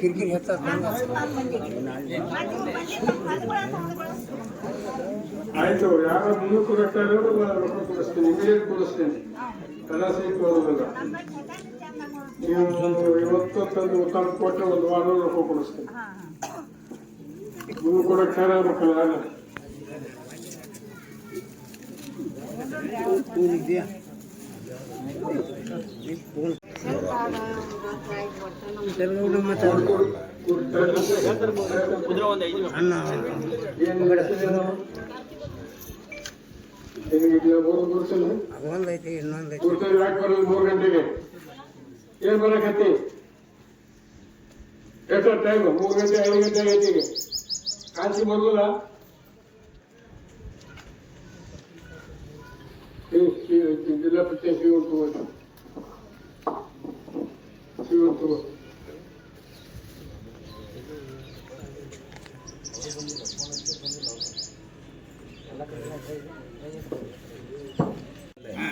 ಕಿರಿಕಿರಿ ಹೆಚ್ಚ ಆಯ್ತು ಯಾರು ಮುಂದೆ ಕೊಡಕ್ತಾರೆ ರೊಕ್ಕ ಕೊಡಿಸ್ತೀನಿ ಇಮಿಡಿಯೇಟ್ ಕೊಡಿಸ್ತೀನಿ ಕಲಾಸಿ ಕೊಡೋದಿಲ್ಲ ನೀವು ಇವತ್ತು ತಂದು ತಂದು ಕೊಟ್ಟರೆ ಒಂದು ವಾರ ರೊಕ್ಕ ಕೊಡಿಸ್ತೀನಿ ಮುಂದೆ ಕೊಡಕ್ಕಾರ ಬೇಕಲ್ಲ ಇದೆಯಾ ಅನ್ನ ಏನು ನಿನಗೆ ಮೂರು ಕೊಡ್ತೀನಿ ಅದೊಂದೈತಿ ಇನ್ನೊಂದೈತಿ ಗಂಟೆಗೆ ಏನು ಬರಕತ್ತಿ ಎಷ್ಟು ಟೈಮ್ ಮೂರು ಗಂಟೆ ಐದು ಗಂಟೆ ಐತಿಗೆ ಕಾಂಚಿ ಕಾಂತಿ ಬರೋದಿಲ್ಲ ಜಿಲ್ಲಾ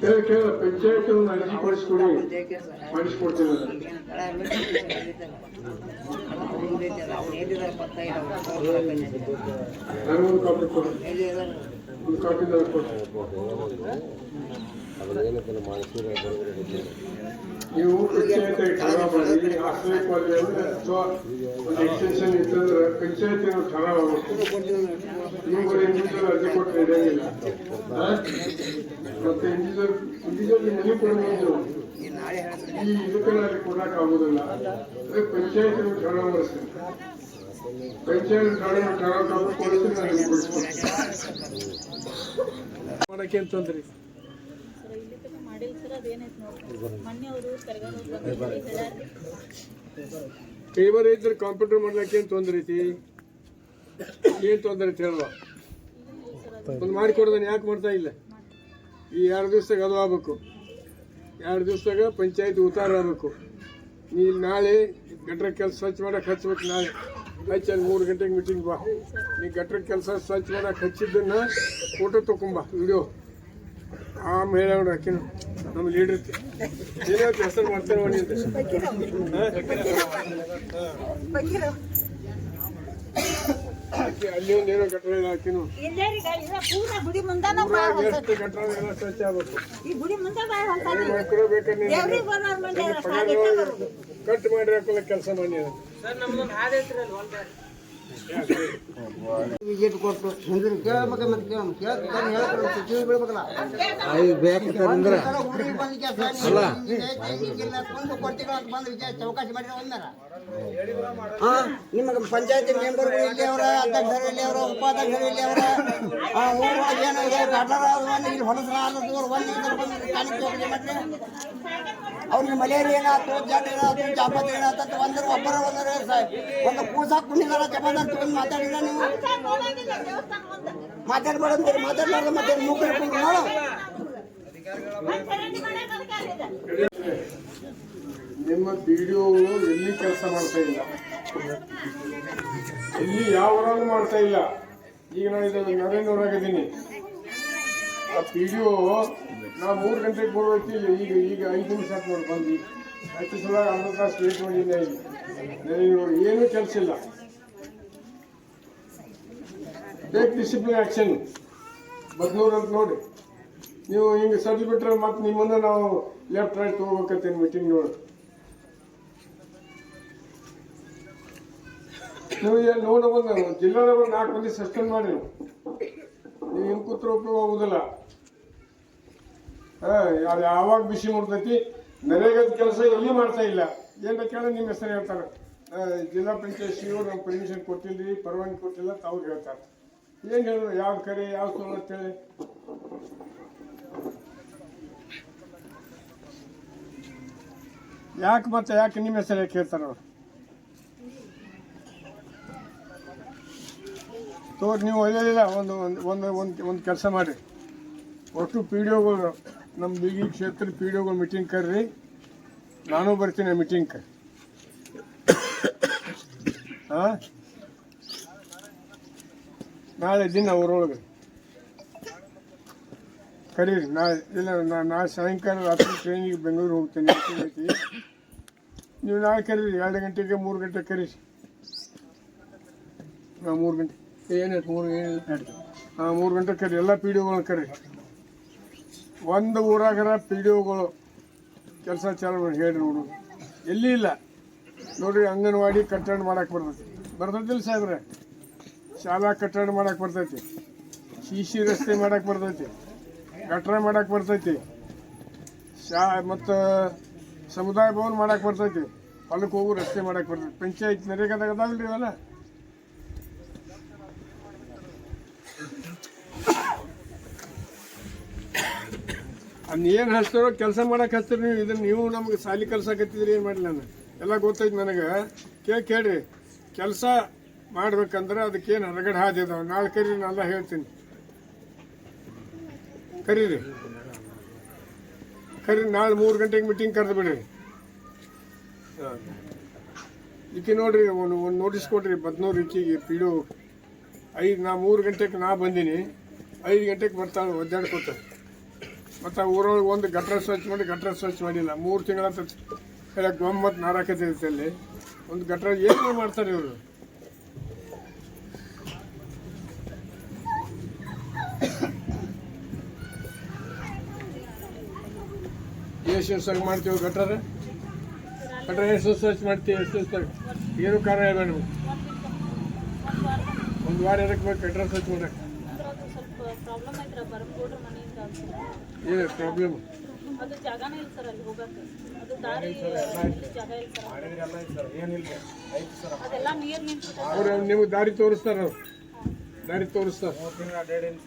ಕೇಳ ಕೇಳ ಪಂಚಾಯತ್ ಅರ್ಜಿ ಕೊಡಿಸ್ಕೊಡಿ ಮಾಡಿಸ್ಕೊಡ್ತೀನಿ. ಅದನ್ನ. ನನಗೊಂದು ಕಾಪಿ ಕೊಡಿ. ಒಂದು ಕಾಪಿ ಕೊಡಿ. ನೀವು ಪಂಚಾಯತ್ ಠರಾವ್ ಮಾಡಿ ಆಶ್ರಯ ಕಾಲೇಜ್ ಅಥವಾ ಒಂದು ಎಕ್ಸ್ಟೆನ್ಷನ್ ಇತ್ತಂದ್ರೆ ಪಂಚಾಯತಿ ಠರಾವ್ ಆಗುತ್ತೆ ಇಂಡಿವಿಜುವಲ್ ಅರ್ಜಿ ಕೊಟ್ಟರೆ ಆ? ಮತ್ತೆ ಇಂಡಿವಿಜುವಲ್ ಇಂಡಿವಿಜುವಲ್ ಮನೆ ಈ ಇದಕ್ಕೆಲ್ಲ ಅಲ್ಲಿ ಕೊಡಕ್ ಆಗುದಿಲ್ಲ ಪಂಚಾಯತಿ ಪಂಚಾಯತ್ ಠರಾವ್ ಮಾಡಿಸ್ತೀನಿ ಪಂಚಾಯತ್ ಠರಾವ್ ಠರಾವ್ ಕೊಡಿಸಿ ಮಾಡಕ್ಕೆ ಅಂತ ತೊಂದ್ರೆ ಸರ್ ಇಲ್ಲಿ ತನಕ ಮಾಡಿಲ್ಲ ಸರ್ ಅದೇನೈತೆ ನೋಡ್ರಿ ಮೊನ್ನೆ ಅವರು ತರಗಾರ ಹೇಳ್ಯಾರ ಫೇವರ್ ಇದ್ರೆ ಕಂಪ್ಯೂಟರ್ ಮಾಡ್ಲಿಕ್ಕೆ ಏನು ತೊಂದ್ರೆ ಐತಿ? ಏನು ತೊಂದರೆ ಐತಿ ಹೇಳುವ? ಒಂದು ಮಾಡಿಕೊಡ್ದಾನೆ ಯಾಕೆ ಮಾಡ್ತಾ ಇಲ್ಲ? ಈ ಎರಡು ದಿವ್ಸದಾಗ ಅದು ಆಗ್ಬೇಕು. ಎರಡು ದಿವ್ಸದಾಗ ಪಂಚಾಯತ್ ಉತ್ತಾರ ಆಗ್ಬೇಕು. ನೀ ನಾಳೆ ಗಟ್ರ ಕೆಲಸ ಸ್ವಚ್ಛ ಮಾಡಕ್ಕೆ ಹಚ್ಬೇಕು ನಾಳೆ. ಹಚ್ಚಿ ಅಲ್ಲಿ ಮೂರು ಗಂಟೆಗೆ ಮೀಟಿಂಗ್ ಬಾ. ನೀ ಗಟ್ರ ಕೆಲಸ ಸ್ವಚ್ಛ ಮಾಡಕ್ಕೆ ಹಚ್ಚಿದ್ದನ್ನ ಫೋಟೋ ತಗೊಂಬಾ ವಿಡಿಯೋ ಆಮೇಲೆ ಹೇಳೋಣ ಅಕ್ಕಿನ. ನಮ್ಮ ಲೀಡರ್ ಕೆಲಸ ಅಂತ ಆಕಿ ಅಲ್ಲಿ ಒಂದು ಏನೋ ಕಟ್ಟಡ ಇಲ್ಲ ಗಾಡಿ ಇಲ್ಲ ಪೂರ ಗುಡಿ ಮುಂದೆ ಕಟ್ಟಡ ಎಲ್ಲ ಸ್ವಚ್ಛ ಆಗ್ಬೇಕು. ಈ ಗುಡಿ ಮುಂದೆ ಬಾಯ್ ಹೊಂಟಾನಿ ಮಕ್ಕಳು ಬೇಕಾದ್ರೆ ಕಟ್ ಮಾಡಿ ಹಾಕೋಲ್ಲ ಕೆಲಸ ಮಾಡಿ. ವಿಜಿಟ್ ಕೊಟ್ಟು ಹಿಂದಿನ ಕೇಳ್ಬೇಕ ಮತ್ತೆ ಕೇಳ ಕೇಳ್ತಾನೆ ಹೇಳ್ತಾರೆ ಸಚಿವ ಬೀಳ್ಬೇಕಲ್ಲ ಹುಡುಗಿ ಬಂದು ಕೊಡ್ತೀವಿ ಅಂತ ಬಂದು ವಿಚಾರ ಚೌಕಾಸಿ ಮಾಡಿದ್ರೆ ಹಾ ನಿಮಗೆ ಪಂಚಾಯತಿ ಮೆಂಬರ್ ಇಲ್ಲಿ ಅವರ ಅಧ್ಯಕ್ಷರು ಇಲ್ಲಿ ಅವರ ಉಪಾಧ್ಯಕ್ಷರು ಇಲ್ಲಿ ಅವರ ಊರೊಳಗೆ ಏನೋ ಇದೆ ಗಟಾರ ಅದು ಒಂದು ಇಲ್ಲಿ ಹೊಲಸರ ಆಲದು ಒಂದು ಬಂದು ಕಾಣಿಕೆ ಅವ್ರಿಗೆ ಮಲೇರಿಯಾ ಏನಾಯ್ತು ಜನ ಏನಾಯ್ತು ಜಾಪತ್ ಏನಾಯ್ತು ಒಂದ್ರ ಒಬ್ಬರ ಒಂದರ ಒಂದು ಕೂಸ ಕುಣಿದಾರ ಜಮಾದಾರ ತಗೊಂಡು ಮಾತಾಡಿಲ್ಲ ನೀವು ದೇವಸ್ಥಾನ ಮಾತಾಡ್ಬಾರ್ದು ಮಾತಾಡ್ಲಾರ್ದ ಮತ್ತೆ ಮೂಕರ ಕುಂತು ನೋಡು. ಡಿ ಓಗಳು ನಿಮ್ಮ ಎಲ್ಲಿ ಕೆಲಸ ಮಾಡ್ತಾ ಇಲ್ಲ? ಎಲ್ಲಿ ಯಾವ ಮಾಡ್ತಾ ಇಲ್ಲ. ಈಗ ನಾನು ಇದನ್ನು ನರೇಂದ್ರವಾಗಿದ್ದೀನಿ ಆ ಪಿ ಡಿ ಒ ನಾ ಮೂರು ಗಂಟೆಗೆ ಬರೋಕ್ಕೆ ಈಗ ಈಗ ಐದು ನಿಮಿಷ ಆಯ್ತು ನೋಡಿ ಬಂದು. ಹತ್ತು ಸಲ ಅರ್ಧ ತಾಸು ವೇಟ್ ಮಾಡಿದ್ದೆ ನನಗೆ ಏನೂ ಕೆಲಸ ಇಲ್ಲ. ಟೇಕ್ ಡಿಸಿಪ್ಲಿನ್ ಆ್ಯಕ್ಷನ್ ಬದ್ನೂರು ಅಂತ ನೋಡಿ. ನೀವು ಹಿಂಗೆ ಸರಿ ಬಿಟ್ಟರೆ ಮತ್ತೆ ನಿಮ್ಮನ್ನ ನಾವು ಲೆಫ್ಟ್ ರೈಟ್ ಹೋಗ್ಬೇಕಂತೀನಿ ಮೀಟಿಂಗ್ ನೋಡಿ. ನೀವು ನೋಡಬಹುದು ಜಿಲ್ಲಾದಾಗ ನಾಲ್ಕು ಮಂದಿ ಸಸ್ಪೆಂಡ್ ಮಾಡಿ ನೀವು ಕೂತ್ರೆ ಉಪಯೋಗ ಹಾ ಅದು ಯಾವಾಗ ಬಿಸಿ ಮುಡ್ತೈತಿ ನರೇಗದ ಕೆಲಸ ಎಲ್ಲಿ ಮಾಡ್ತಾ ಇಲ್ಲ? ಏನು ಬೇಕಾದ್ರೆ ನಿಮ್ಮ ಹೆಸರು ಹೇಳ್ತಾರೆ. ಜಿಲ್ಲಾ ಪಂಚಾಯತ್ ಸಿಒ ನಮ್ಗೆ ಪರ್ಮಿಷನ್ ಕೊಟ್ಟಿಲ್ಲ ಪರವಾನಗಿ ಕೊಟ್ಟಿಲ್ಲ ಅವ್ರು ಹೇಳ್ತಾರೆ. ಏನು ಹೇಳೋದು ಯಾವ್ದು ಕರೆ, ಯಾವ ಅಂತ ಅಂತೇಳಿ ಯಾಕೆ ಮತ್ತೆ ಯಾಕೆ ನಿಮ್ಮ ಹೆಸರು ಯಾಕೆ ಹೇಳ್ತಾರೆ ಅವ್ರು? ತೋರ್ ನೀವು ಒಳ್ಳೆಯದಿಲ್ಲ ಒಂದು ಒಂದು ಒಂದು ಒಂದು ಕೆಲಸ ಮಾಡಿ ಒಟ್ಟು ಪಿ ಡಿ ಒಗಳು ನಮ್ಮ ಬಿಗಿ ಕ್ಷೇತ್ರ ಪಿ ಡಿ ಒಗಳು ಮೀಟಿಂಗ್ ಕರ್ರಿ. ನಾನು ಬರ್ತೀನಿ ಮೀಟಿಂಗ್ ಹಾಂ? ನಾಳೆ ದಿನ ಅವರೊಳಗೆ. ಕರೀರಿ, ನಾಳೆ ಇಲ್ಲ ನಾಳೆ ಸಾಯಂಕಾಲ ರಾತ್ರಿ ಟ್ರೈನಿಗೆ ಬೆಂಗಳೂರು ಹೋಗ್ತೇನೆ ನೀವು ನಾಳೆ ಕರೀರಿ, ಎರಡು ಗಂಟೆಗೆ ಮೂರು ಗಂಟೆಗೆ ಕರೀರಿ. ನಾವು ಮೂರು ಗಂಟೆ ಏನಾಯ್ತು ಮೂರು ಏನು ಹಾಂ ಮೂರು ಗಂಟೆ ಕರಿ ಎಲ್ಲ ಪಿ ಡಿ ಒಗಳನ್ನ ಕರಿ. ಒಂದು ಊರಾಗರ ಪಿ ಡಿ ಒಗಳು ಕೆಲಸ ಚಾಲು ಮಾಡಿ ಹೇಳಿ ನೋಡು. ಎಲ್ಲಿ ಇಲ್ಲ. ನೋಡಿರಿ, ಅಂಗನವಾಡಿ ಕಟ್ಟಡ ಮಾಡಕ್ಕೆ ಬರ್ತೈತಿ. ಬರ್ತೈತಿಲ್ಲ ಸಾಹೇಬ್ರೆ? ಶಾಲಾ ಕಟ್ಟಡ ಮಾಡಕ್ಕೆ ಬರ್ತೈತಿ. ಸಿ ಸಿ ರಸ್ತೆ ಮಾಡಕ್ಕೆ ಬರ್ತೈತಿ. ಗಟ್ರ ಮಾಡಕ್ಕೆ ಬರ್ತೈತಿ. ಶಾ, ಮತ್ತು ಸಮುದಾಯ ಭವನ ಮಾಡಕ್ಕೆ ಬರ್ತೈತಿ. ಹೊಲಕ್ಕೆ ಹೋಗು, ರಸ್ತೆ ಮಾಡಕ್ಕೆ ಬರ್ತೈತಿ. ಪಂಚಾಯತ್ ನರೇಗಾದಾಗ ಅದಾವಲ್ರಿ ಇವೆಲ್ಲ? ಏನು ಹಚ್ತಾರೋ ಕೆಲಸ ಮಾಡಕ್ಕೆ ಹಚ್ತೀರಿ ನೀವು, ಇದನ್ನ ನೀವು ನಮ್ಗೆ ಸಾಲಿ ಕೆಲಸ ಕತ್ತಿದ್ರಿ ಏನು ಮಾಡಲಿ ನಾನು? ಎಲ್ಲ ಗೊತ್ತೈತೆ ನನಗೆ. ಕೇಳಿ ಕೇಳ್ರಿ. ಕೆಲಸ ಮಾಡ್ಬೇಕಂದ್ರೆ ಅದಕ್ಕೇನು ಹೊರಗಡೆ ಹಾದಿ ಅದಾವ. ನಾಳೆ ಕರೀರಿ ನಾನೆಲ್ಲ ಹೇಳ್ತೀನಿ. ಕರೀರಿ. ಕರಿ ನಾಳೆ ಮೂರು ಗಂಟೆಗೆ ಮೀಟಿಂಗ್ ಕರೆದು ಬಿಡ್ರಿ. ಹಾಂ ನೋಡ್ರಿ, ಒಂದು ಒಂದು ನೋಟಿಸ್ ಕೊಡ್ರಿ, ಬದ್ನೂರು ಇಕ್ಕಿಗೆ ಪಿಡು. ಐದು, ನಾ ಮೂರು ಗಂಟೆಗೆ ನಾ ಬಂದೀನಿ. ಐದು ಗಂಟೆಗೆ ಬರ್ತಾಳೆ, ಒದ್ದಾಡ್ಕೊತ. ಮತ್ತು ಊರೊಳಗೆ ಒಂದು ಗಟ್ರ ಸ್ವಚ್ಛ ಮಾಡಿ, ಗಟ್ರ ಸ್ವಚ್ಛ ಮಾಡಿಲ್ಲ. ಮೂರು ತಿಂಗಳ ಹೇಳಕ್ಕೆ ಗೊಮ್ಮತ್ತು ನಾರಾಕತೈತೆ ಅಲ್ಲಿ. ಒಂದು ಗಟ್ರ ಏನು ಮಾಡ್ತಾರೆ ಇವರು? ಎಷ್ಟು ಮಾಡ್ತೀವಿ ಗಟ್ರ ಗಟ್ರ ಎಷ್ಟು ಸ್ವಚ್ಛ ಮಾಡ್ತೀವಿ ಎಷ್ಟು ದಿವ್ಸದಾಗ ಏನು ಕಾರಣ ಇಲ್ಲ ನಿಮ್ಗೆ. ಒಂದು ವಾರ ಇರಕ್ಕೆ ಬೇಕು, ಗಟ್ರ ಸ್ವಚ್ಛ ಮಾಡಕ್ಕೆ ಪ್ರಾಬ್ಲಮ್ ಐತ್ರ ಬರ್ಕೊಡ್ರಿ ಮನೆಯಿಂದ ಅಂತ. ಏನು ಪ್ರಾಬ್ಲಮ್ ಅದು ಜಾಗನೇ ಇಲ್ಲ ಸರ್ ಅಲ್ಲಿ ಹೋಗಕ್ಕೆ. ಅದು ದಾರಿ ಇಲ್ಲಿ ಜಾಗ ಇಲ್ಲ ಸರ್. ಅದೆಲ್ಲ ನೀರ್ ನಿಂತು ಅವ್ರು ನಿಮ್ಗೆ ದಾರಿ ತೋರಿಸ್ತಾರೆ ಅವ್ರು. ದಾರಿ ತೋರಿಸ್ತಾರೆ.